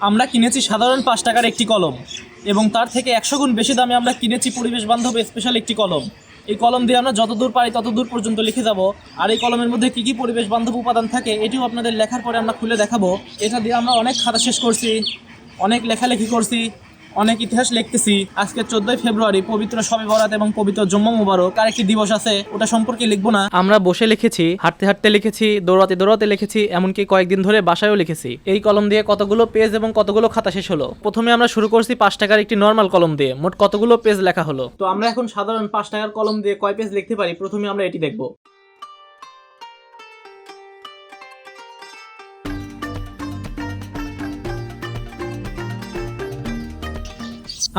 আমরা কিনেছি সাধারণ পাঁচ টাকার একটি কলম এবং তার থেকে একশো গুণ বেশি দামে আমরা কিনেছি পরিবেশ বান্ধব স্পেশাল একটি কলম। এই কলম দিয়ে আমরা যত দূর পারি তত দূর পর্যন্ত লিখে যাব। আর এই কলমের মধ্যে কী কী পরিবেশ বান্ধব উপাদান থাকে এটিও আপনাদের লেখার পরে আমরা খুলে দেখাবো। এটা দিয়ে আমরা অনেক খাতা শেষ করছি, অনেক লেখালেখি করছি। অনেক ইতিহাস লিখতেছি। আজকে চোদ্দই ফেব্রুয়ারি পবিত্র শবে বরাত এবং পবিত্র জম্মু মুবারক। আর একটি দিবস আছে ওটা সম্পর্কে লিখব না। আমরা বসে লিখেছি হাঁটতে হাঁটতে লিখেছি দৌড়াতে দৌড়াতে লিখেছি এমনকি কয়েকদিন ধরে বাসায়ও লিখেছি। এই কলম দিয়ে কতগুলো পেজ এবং কতগুলো খাতা শেষ হলো? প্রথমে আমরা শুরু করছি পাঁচ টাকার একটি নর্মাল কলম দিয়ে। মোট কতগুলো পেজ লেখা হলো? তো আমরা এখন সাধারণ পাঁচ টাকার কলম দিয়ে কয় পেজ লিখতে পারি? প্রথমে আমরা এটি দেখব।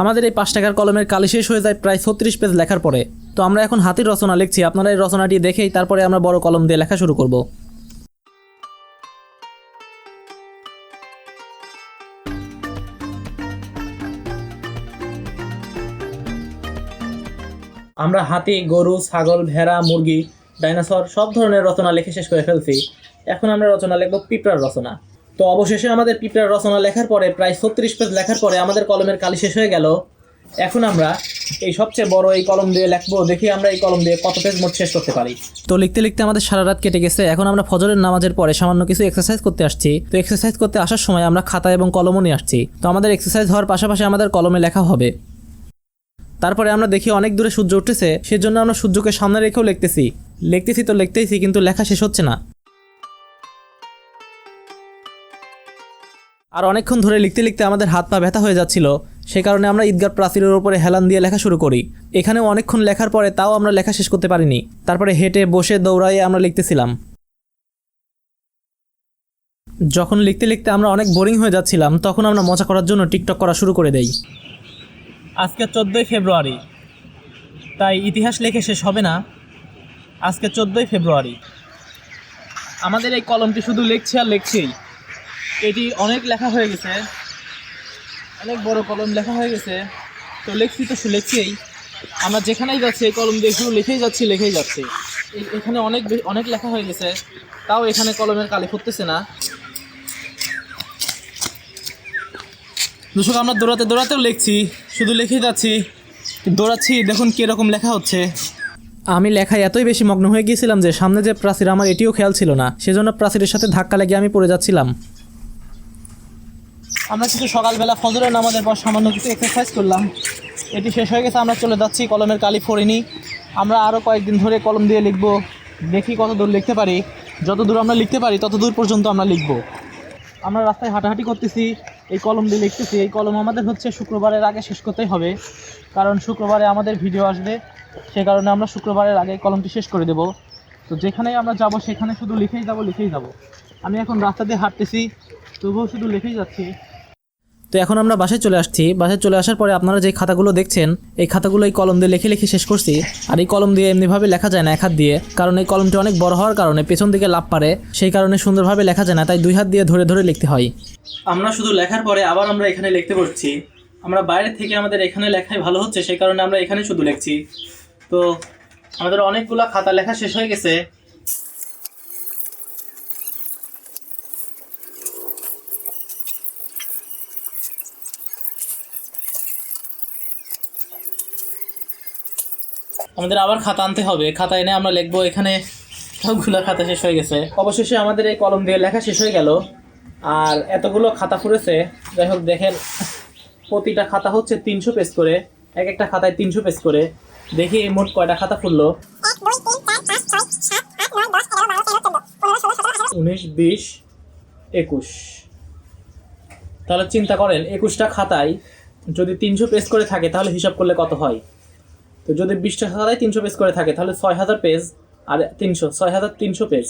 আমাদের এই পাঁচ টাকার কলমের কালি শেষ হয়ে যায় প্রায় ছত্রিশ পেজ লেখার পরে। তো আমরা এখন হাতির রচনা লিখছি, আপনারা এই রচনাটি দেখেই তারপরে আমরা বড় কলম দিয়ে লেখা শুরু করব। আমরা হাতি, গরু, ছাগল, ভেড়া, মুরগি, ডাইনোসর সব ধরনের রচনা লিখে শেষ করে ফেলছি। এখন আমরা রচনা লিখব পিঁপড়ার রচনা। তো অবশেষে আমাদের পিঁপড়ার রচনা লেখার পরে, প্রায় ছত্রিশ পেজ লেখার পরে আমাদের কলমের কালি শেষ হয়ে গেল। এখন আমরা এই সবচেয়ে বড় এই কলম দিয়ে লিখব, দেখি আমরা এই কলম দিয়ে কত পেজ মোট শেষ করতে পারি। তো লিখতে লিখতে আমাদের সারা রাত কেটে গেছে, এখন আমরা ফজরের নামাজের পরে সামান্য কিছু এক্সারসাইজ করতে আসছি। তো এক্সারসাইজ করতে আসার সময় আমরা খাতা এবং কলমও নিয়ে আসছি। তো আমাদের এক্সারসাইজ হওয়ার পাশাপাশি আমাদের কলমে লেখা হবে। তারপরে আমরা দেখি অনেক দূরে সূর্য উঠতেছে, সেজন্য আমরা সূর্যকে সামনে রেখেও লিখতেছি। লিখতেছি তো লিখতেইছি, কিন্তু লেখা শেষ হচ্ছে না। আর অনেকক্ষণ ধরে লিখতে লিখতে আমাদের হাত পা ব্যথা হয়ে যাচ্ছিল, সে কারণে আমরা ঈদগার প্রাচীরের উপরে হেলান দিয়ে লেখা শুরু করি। এখানেও অনেকক্ষণ লেখার পরে তাও আমরা লেখা শেষ করতে পারিনি। তারপরে হেঁটে, বসে, দৌড়াইয়ে আমরা লিখতেছিলাম। যখন লিখতে লিখতে আমরা অনেক বোরিং হয়ে যাচ্ছিলাম, তখন আমরা মজা করার জন্য টিকটক করা শুরু করে দেই। আজকে চোদ্দোই ফেব্রুয়ারি। তাই ইতিহাস লেখে শেষ হবে না। আজকে চোদ্দোই ফেব্রুয়ারি। আমাদের এই কলমটি শুধু লিখছে আর লিখছেই এটি অনেক লেখা হয়ে গেছে। অনেক বড় কলম লেখা হয়ে গেছে। তো লেখছি তো লিখছেই আমরা যেখানেই যাচ্ছি, এই কলম দিয়ে শুধু লিখেই যাচ্ছি লিখেই যাচ্ছি। এখানে অনেক অনেক লেখা হয়ে গেছে। তাও এখানে কলমের কালি ফুটতেছে না। দর্শক, আমরা দৌড়াতে, দৌড়াতেও লিখছি। শুধু লিখেই যাচ্ছি। দৌড়াচ্ছি, দেখুন কীরকম লেখা হচ্ছে। আমি লেখায় এতই বেশি মগ্ন হয়ে গিয়েছিলাম যে সামনে যে প্রাচীর, আমার এটিও খেয়াল ছিল না। সেজন্য প্রাচীরের সাথে ধাক্কা লেগে আমি পড়ে যাচ্ছিলাম। আমরা কিছু সকালবেলা ফজরের নামাজের পর সামান্য কিছু এক্সারসাইজ করলাম। এটি শেষ হয়ে গেছে, আমরা চলে যাচ্ছি কলমের কালি ফোরেনি আমরা আরও কয়েকদিন ধরে কলম দিয়ে লিখব। দেখি কত দূর লিখতে পারি। যত দূর আমরা লিখতে পারি, তত দূর পর্যন্ত আমরা লিখব। আমরা রাস্তায় হাঁটাহাঁটি করতেছি, এই কলম দিয়ে লিখতেছি। এই কলম আমাদের হচ্ছে শুক্রবারের আগে শেষ করতেই হবে। কারণ শুক্রবারে আমাদের ভিডিও আসবে। সে কারণে আমরা শুক্রবারের আগে কলমটি শেষ করে দেব। তো যেখানেই আমরা যাব, সেখানে শুধু লিখেই যাব লিখেই যাব। আমি এখন রাস্তা দিয়ে হাঁটতেছি, তবুও শুধু লিখেই যাচ্ছি। তো এখন আমরা বাসায় চলে আসছি। বাসায় চলে আসার পরে আপনারা যে খাতাগুলো দেখছেন, এই খাতাগুলো এই কলম দিয়ে লিখে লিখে শেষ করছি। আর এই কলম দিয়ে এমনিভাবে লেখা যায় না এক হাত দিয়ে, কারণ এই কলমটি অনেক বড় হওয়ার কারণে পেছন দিকে লাভ পারে, সেই কারণে সুন্দরভাবে লেখা যায় না, তাই দুই হাত দিয়ে ধরে ধরে লিখতে হয়। আমরা শুধু লেখার পরে আবার আমরা এখানে লিখতে বসছি। আমরা বাইরে থেকে আমাদের এখানে লেখাই ভালো হচ্ছে, সেই কারণে আমরা এখানে শুধু লিখছি। তো আমাদের অনেকগুলো খাতা লেখা শেষ হয়ে গেছে। আমাদের আবার খাতা আনতে হবে। খাতা এনে আমরা লিখব এখানে সবগুলো খাতা শেষ হয়ে গেছে। অবশেষে আমাদের এই কলম দিয়ে লেখা শেষ হয়ে গেল। আর এতগুলো খাতা ফুরেছে। যাই হোক, দেখেন, প্রতিটা খাতা হচ্ছে তিনশো পেজ করে। এক একটা খাতায় তিনশো পেজ করে। দেখি মোট কয়টা খাতা ফুললো উনিশ, বিশ, একুশ। তাহলে চিন্তা করেন, একুশটা খাতায় যদি তিনশো পেজ করে থাকে, তাহলে হিসাব করলে কত হয়? তো যদি বিশটা খাতায় তিনশো পেজ করে থাকে, তাহলে ছয় হাজার পেজ আর তিনশো, ছয় হাজার তিনশো পেজ।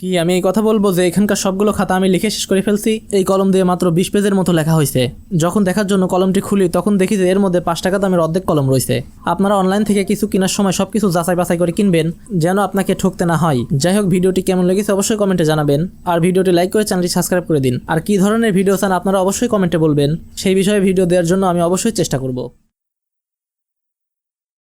কি, আমি এই কথা বলব যে এখানকার সবগুলো খাতা আমি লিখে শেষ করে ফেলছি? এই কলম দিয়ে মাত্র বিশ পেজের মতো লেখা হয়েছে। যখন দেখার জন্য কলমটি খুলি, তখন দেখি যে এর মধ্যে পাঁচ টাকা দামের অর্ধেক কলম রয়েছে। আপনারা অনলাইন থেকে কিছু কেনার সময় সব কিছু যাচাই বাছাই করে কিনবেন, যেন আপনাকে ঠকতে না হয়। যাই হোক, ভিডিওটি কেমন লেগেছে অবশ্যই কমেন্টে জানাবেন। আর ভিডিওটি লাইক করে চ্যানেলটি সাবস্ক্রাইব করে দিন। আর কি ধরনের ভিডিও চান আপনারা অবশ্যই কমেন্টে বলবেন। সেই বিষয়ে ভিডিও দেওয়ার জন্য আমি অবশ্যই চেষ্টা করব।